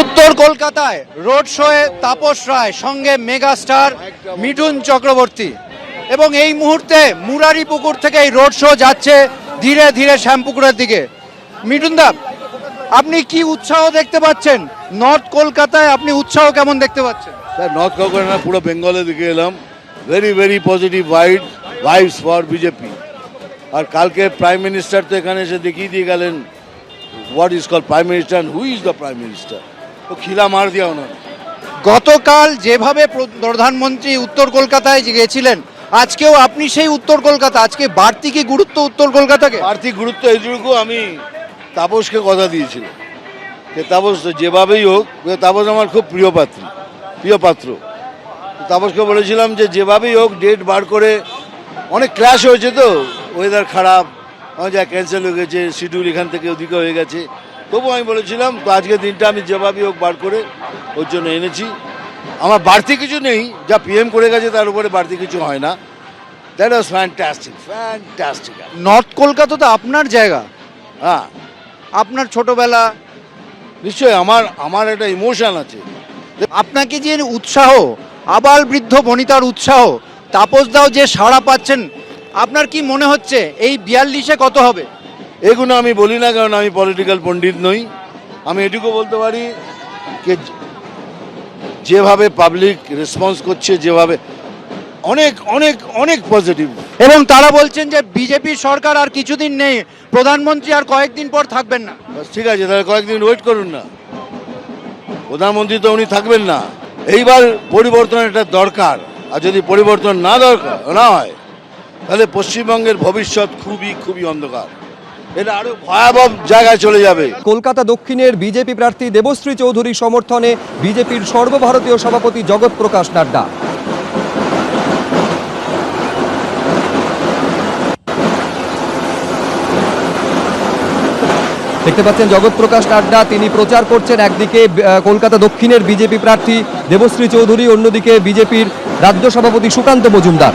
উত্তর কলকাতায় রোড শোয়ে তাপস রায়, সঙ্গে মেগাস্টার মিঠুন চক্রবর্তী। এবং এই মুহূর্তে মুরারি পুকুর থেকে এই রোড শো যাচ্ছে ধীরে ধীরে শ্যামপুকুরের দিকে। মিঠুন দা, আপনি কি উৎসাহ দেখতে পাচ্ছেন? নর্থ কলকাতায় আপনি উৎসাহ কেমন দেখতে পাচ্ছেন? স্যার, নর্থ কলকাতা পুরো বেঙ্গলে দিকে এলাম। Very very positive vibe vibes for BJP আর কালকে প্রাইম মিনিস্টার তো এখানে এসে দেখিয়ে দিয়ে গেলেন what is call prime minister who is the prime minister তো খিলা মার দিয়া ওনার। গতকাল যেভাবে প্র- প্রধানমন্ত্রী উত্তর কলকাতায় গেছিলেন আজকেও আপনি সেই উত্তর কলকাতা আজকে বাড়তি কি গুরুত্ব উত্তর কলকাতাকে? আর্থিক গুরুত্ব এইটুকু আমি তাপসকে কথা দিয়েছিলাম যে তাপস যেভাবেই হোক তাপস আমার খুব প্রিয় পাত্রী প্রিয় পাত্র। তাপসকে বলেছিলাম যে যেভাবেই হোক ডেট বার করে অনেক ক্ল্যাশ হয়েছে তো। ওয়েদার খারাপ যা ক্যান্সেল হয়ে গেছে শিডিউল এখান থেকে ওদিকে হয়ে গেছে। তবু আমি বলেছিলাম তো আজকের দিনটা আমি যেভাবেই হোক বার করে ওর জন্য এনেছি। আমার বাড়তি কিছু নেই যা পিএম করে গেছে তার উপরে বাড়তি কিছু হয় না। That was fantastic fantastic north Kolkata তো আপনার জায়গা। হ্যাঁ। আপনার ছোটবেলা। নিশ্চয়ই আমার আমার একটা ইমোশন আছে। আপনাকে যে উৎসাহ আবাল বৃদ্ধ বনিতার উৎসাহ তাপস দাও যে সাড়া পাচ্ছেন আপনার কি মনে হচ্ছে এই বিয়াল্লিশে কত হবে? এগুলো আমি বলি না কারণ আমি পলিটিক্যাল পণ্ডিত নই। আমি এটুকু বলতে পারি যে যেভাবে পাবলিক রেসপন্স করছে যেভাবে অনেক অনেক অনেক পজিটিভ এবং তারা বলছেন যে বিজেপির সরকার আর কিছুদিন নেই প্রধানমন্ত্রী আর কয়েকদিন পর থাকবেন না। ঠিক আছে তাহলে কয়েকদিন ওয়েট করুন না। প্রধানমন্ত্রী তো উনি থাকবেন না। এইবার পরিবর্তন একটা দরকার। আর যদি পরিবর্তন না দরকার, না হয়, তাহলে পশ্চিমবঙ্গের ভবিষ্যৎ খুবই খুবই অন্ধকার। এটা আরও ভয়াবহ জায়গায় চলে যাবে। কলকাতা দক্ষিণের বিজেপি প্রার্থী দেবশ্রী চৌধুরীর সমর্থনে বিজেপির সর্বভারতীয় সভাপতি জগৎ প্রকাশ নাড্ডা। দেখতে পাচ্ছেন জগৎ প্রকাশ নাড্ডা তিনি প্রচার করছেন একদিকে কলকাতা দক্ষিণের বিজেপি প্রার্থী দেবশ্রী চৌধুরী, অন্যদিকে বিজেপির রাজ্য সভাপতি সুকান্ত মজুমদার।